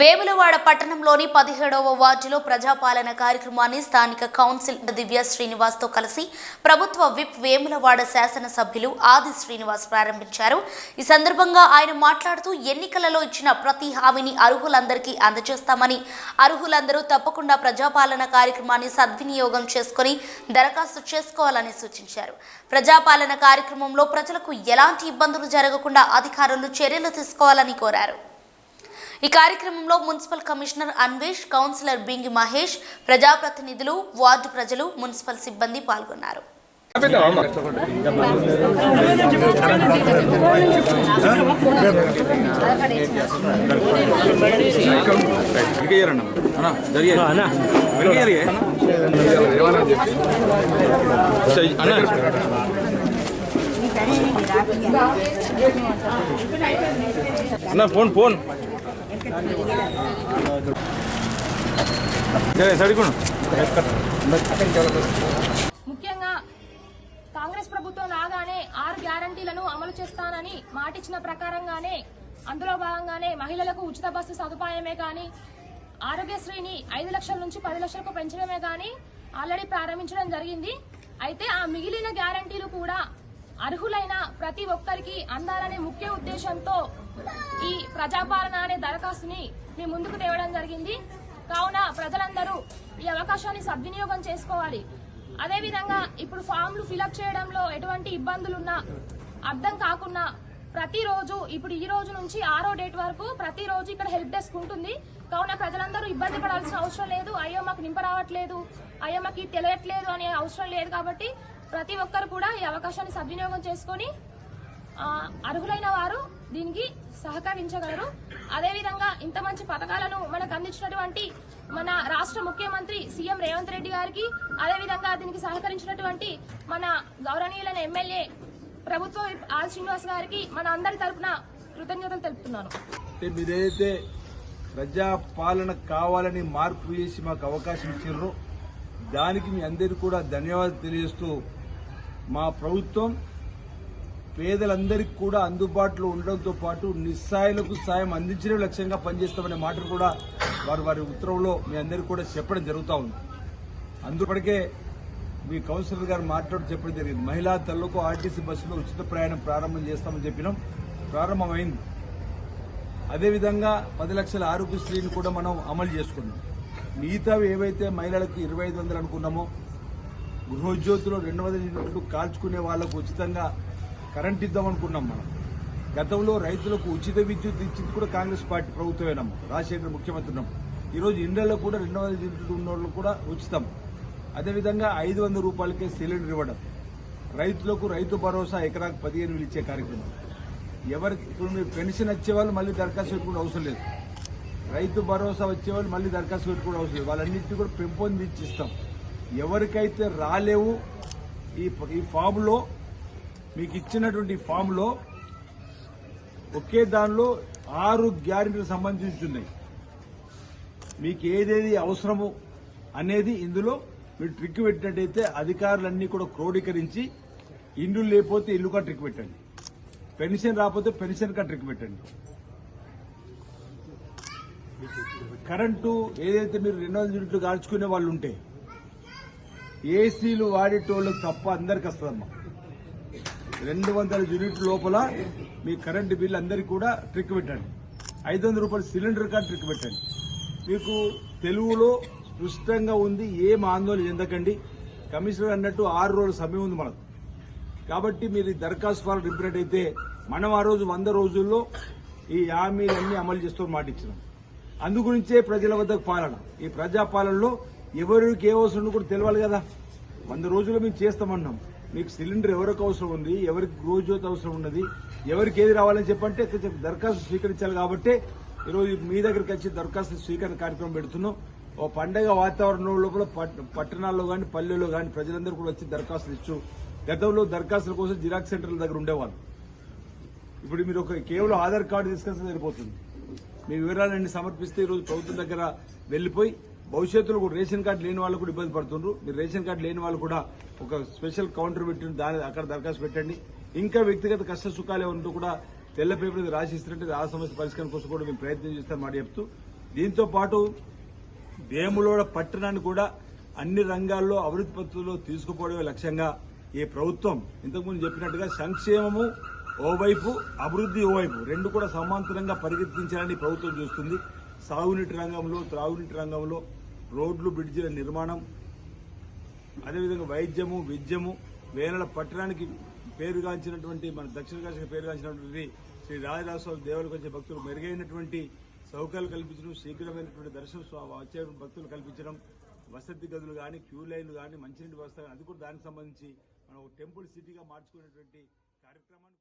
వేములవాడ పట్టణంలోని పదిహేడవ వార్డులో ప్రజాపాలన కార్యక్రమాన్ని స్థానిక కౌన్సిల్ దివ్య శ్రీనివాస్తో కలిసి ప్రభుత్వ విప్ వేములవాడ శాసనసభ్యులు ఆది శ్రీనివాస్ ప్రారంభించారు. ఈ సందర్భంగా ఆయన మాట్లాడుతూ ఎన్నికలలో ఇచ్చిన ప్రతి హామీని అర్హులందరికీ అందజేస్తామని అర్హులందరూ తప్పకుండా ప్రజాపాలన కార్యక్రమాన్ని సద్వినియోగం చేసుకుని దరఖాస్తు చేసుకోవాలని సూచించారు. ప్రజాపాలన కార్యక్రమంలో ప్రజలకు ఎలాంటి ఇబ్బందులు జరగకుండా అధికారులు చర్యలు తీసుకోవాలని కోరారు. ఈ కార్యక్రమంలో municipal commissioner Anvesh councillor Bingi Mahesh ప్రజాప్రతినిధులు వార్డు ప్రజలు మున్సిపల్ సిబ్బంది పాల్గొన్నారు. అన్న ఫోన్ ఫోన్. ముఖ్యంగా కాంగ్రెస్ ప్రభుత్వం రాగానే ఆరు గ్యారంటీలను అమలు చేస్తానని మాటిచ్చిన ప్రకారంగానే అందులో భాగంగానే మహిళలకు ఉచిత బస్సు సదుపాయమే కానీ ఆరోగ్యశ్రీని ఐదు లక్షల నుంచి పది లక్షలకు పెంచడమే కానీ ఆల్రెడీ ప్రారంభించడం జరిగింది. అయితే ఆ మిగిలిన గ్యారంటీలు కూడా అర్హులైన ప్రతి ఒక్కరికి అందాలనే ముఖ్య ఉద్దేశంతో ఈ ప్రజాపాలన అనే దరఖాస్తుని మీ ముందుకు తేవడం జరిగింది. కావున ప్రజలందరూ ఈ అవకాశాన్ని సద్వినియోగం చేసుకోవాలి. అదేవిధంగా ఇప్పుడు ఫామ్లు ఫిలప్ చేయడంలో ఎటువంటి ఇబ్బందులున్నా అర్థం కాకుండా ప్రతిరోజు ఇప్పుడు ఈ రోజు నుంచి ఆరో డేట్ వరకు ప్రతిరోజు ఇక్కడ హెల్ప్ డెస్క్ ఉంటుంది. కావున ప్రజలందరూ ఇబ్బంది పడాల్సిన అవసరం లేదు. అయ్యో మాకు నింపరావట్లేదు. అయ్యో మాకు తెలియట్లేదు అనే అవసరం లేదు కాబట్టి ప్రతి ఒక్కరు కూడా ఈ అవకాశాన్ని సద్వినియోగం చేసుకొని అర్హులైన వారు దీనికి సహకరించగలరు. అదేవిధంగా ఇంత మంచి పథకాలను మనకు అందించినటువంటి మన రాష్ట్ర ముఖ్యమంత్రి సీఎం రేవంత్ రెడ్డి గారికి అదేవిధంగా దీనికి సహకరించినటువంటి మన గౌరవనీయులైన ఎమ్మెల్యే ప్రభుత్వ ఆర్ శ్రీనివాస్ గారికి మన అందరి తరపున కృతజ్ఞతలు తెలుపుతున్నాను. మీరైతే ప్రజాపాలన కావాలని మార్పు చేసి మాకు అవకాశం ఇచ్చిర్రు దానికి మీ అందరికీ కూడా ధన్యవాదాలు తెలియజేస్తూ మా ప్రభుత్వం పేదలందరికీ కూడా అందుబాటులో ఉండడంతో పాటు నిస్సాయులకు సాయం అందించడం లక్ష్యంగా పనిచేస్తామనే మాటను కూడా వారు వారి ఉత్తర్వులో మీ అందరికీ కూడా చెప్పడం జరుగుతూ ఉంది. అందుపడికే మీ కౌన్సిలర్ గారు మాట్లాడి చెప్పడం జరిగింది. మహిళా తల్లకు ఆర్టీసీ బస్సులో ఉచిత ప్రయాణం ప్రారంభం చేస్తామని చెప్పినాం. ప్రారంభమైంది. అదేవిధంగా పది లక్షల ఆరోగ్యశ్రీని కూడా మనం అమలు చేసుకున్నాం. మిగతావి ఏవైతే మహిళలకు ఇరవై ఐదు వందలు అనుకున్నామో గృహోద్యోతులు రెండు వందల యూనిట్లు కాల్చుకునే వాళ్ళకు ఉచితంగా కరెంట్ ఇద్దామనుకున్నాం మనం. గతంలో రైతులకు ఉచిత విద్యుత్ ఇచ్చింది కూడా కాంగ్రెస్ పార్టీ ప్రభుత్వమేనమ్మా. రాజశేఖర్ ముఖ్యమంత్రి ఉన్నప్పుడు. ఈరోజు ఇండ్లలో కూడా రెండు వందల యూనిట్లు ఉన్న వాళ్ళు కూడా ఉచితం. అదేవిధంగా ఐదు వందల రూపాయలకే సిలిండర్ ఇవ్వడం. రైతులకు రైతు భరోసా ఎకరాకు పదిహేను వేలు ఇచ్చే కార్యక్రమం. ఎవరికి ఇప్పుడు మీరు పెన్షన్ వచ్చేవాళ్ళు మళ్ళీ దరఖాస్తు పెట్టుకునే అవసరం లేదు. రైతు భరోసా వచ్చేవాళ్ళు మళ్ళీ దరఖాస్తు పెట్టుకునే అవసరం లేదు. వాళ్ళన్నింటినీ కూడా పెంపొందించి ఇస్తాం. ఎవరికైతే రాలేవు ఈ ఈ ఫామ్లో మీకు ఇచ్చినటువంటి ఫామ్లో ఒకే దానిలో ఆరు గ్యారెంటీలకు సంబంధించి ఉన్నాయి మీకు ఏదేది అవసరము అనేది ఇందులో మీరు ట్రిక్ పెట్టినట్టయితే అధికారులన్నీ కూడా క్రోడీకరించి ఇల్లు లేకపోతే ఇల్లుగా ట్రిక్ పెట్టండి. పెన్షన్ రాకపోతే పెన్షన్ ట్రిక్ పెట్టండి. కరెంటు ఏదైతే మీరు రెండు వందల యూనిట్లు కాల్చుకునే వాళ్ళు ఉంటే ఏసీలు వాడేటోళ్ళకి తప్ప అందరికి వస్తుందమ్మా. రెండు వందల యూనిట్ లోపల మీ కరెంటు బిల్ అందరికి కూడా ట్రిక్ పెట్టండి. ఐదు వందల రూపాయలు సిలిండర్ కానీ ట్రిక్ పెట్టండి. మీకు తెలుగులో స్పష్టంగా ఉంది ఏం ఆందోళన చెందకండి. కమిషనర్ అన్నట్టు ఆరు రోజుల సమయం ఉంది మనకు. కాబట్టి మీరు ఈ దరఖాస్తు ఫారం రిప్రెట్ అయితే మనం ఆ రోజు వంద రోజుల్లో ఈ హామీలన్నీ అమలు చేస్తూ మాట ఇచ్చినాం అందుగురించే ప్రజల వద్దకు పాలన. ఈ ప్రజాపాలనలో ఎవరికి ఏ అవసరం కూడా తెలియాలి కదా. వంద రోజుల్లో మేము చేస్తామన్నాం. మీకు సిలిండర్ ఎవరికి అవసరం ఉంది ఎవరికి గృహజ్యోతి అవసరం ఉన్నది ఎవరికి ఏది రావాలని చెప్పంటే దరఖాస్తు స్వీకరించాలి కాబట్టి ఈరోజు మీ దగ్గరికి వచ్చి దరఖాస్తు స్వీకరణ కార్యక్రమం పెడుతున్నాం. ఓ పండగ వాతావరణం లోపల పట్- పట్టణాల్లో కానీ పల్లెల్లో కానీ ప్రజలందరూ కూడా వచ్చి దరఖాస్తులు ఇచ్చు. గతంలో దరఖాస్తుల కోసం జిరాక్స్ సెంటర్ల దగ్గర ఉండేవాళ్ళు. ఇప్పుడు మీరు ఒక కేవలం ఆధార్ కార్డు తీసుకొస్తే సరిపోతుంది. మీ వివరాలన్నీ సమర్పిస్తే ఈరోజు ప్రభుత్వం దగ్గర వెళ్ళిపోయి భవిష్యత్తులో కూడా రేషన్ కార్డు లేని వాళ్ళు కూడా ఇబ్బంది పడుతుండ్రు. మీరు రేషన్ కార్డు లేని వాళ్ళు కూడా ఒక స్పెషల్ కౌంటర్ పెట్టి దాని అక్కడ దరఖాస్తు పెట్టండి. ఇంకా వ్యక్తిగత కష్ట సుఖాలు ఉంటూ కూడా తెల్ల పేపర్ రాసి ఇస్తున్నట్టు ఆ సమస్య పరిష్కారం కోసం కూడా మేము ప్రయత్నం చేస్తాం మాట చెప్తూ దీంతో పాటు వేములోడ పట్టణాన్ని కూడా అన్ని రంగాల్లో అభివృద్ధి పద్ధతుల్లో తీసుకుపోవడమే లక్ష్యంగా ఈ ప్రభుత్వం ఇంతకుముందు చెప్పినట్టుగా సంక్షేమము ఓవైపు అభివృద్ధి ఓవైపు రెండు కూడా సమాంతరంగా పరిగెత్తించాలని ప్రభుత్వం చూస్తుంది. సాగునీటి రంగంలో త్రాగునీటి రంగంలో రోడ్లు బ్రిడ్జిల నిర్మాణం అదేవిధంగా వైద్యము విద్యము వేనల పట్టణానికి పేరుగాంచినటువంటి మన దక్షిణ కాశీకి పేరుగాంచినటువంటి శ్రీ రాజరాజస్వామి దేవులకు వచ్చే భక్తులు మెరుగైనటువంటి సౌకర్యాలు కల్పించడం శీఘ్రమైనటువంటి దర్శన వచ్చే భక్తులు కల్పించడం వసతి గదులు కానీ క్యూ లైన్లు కానీ మంచినీటి వ్యవస్థ కానీ అది కూడా దానికి సంబంధించి మనం ఒక టెంపుల్ సిటీగా మార్చుకునేటువంటి కార్యక్రమాన్ని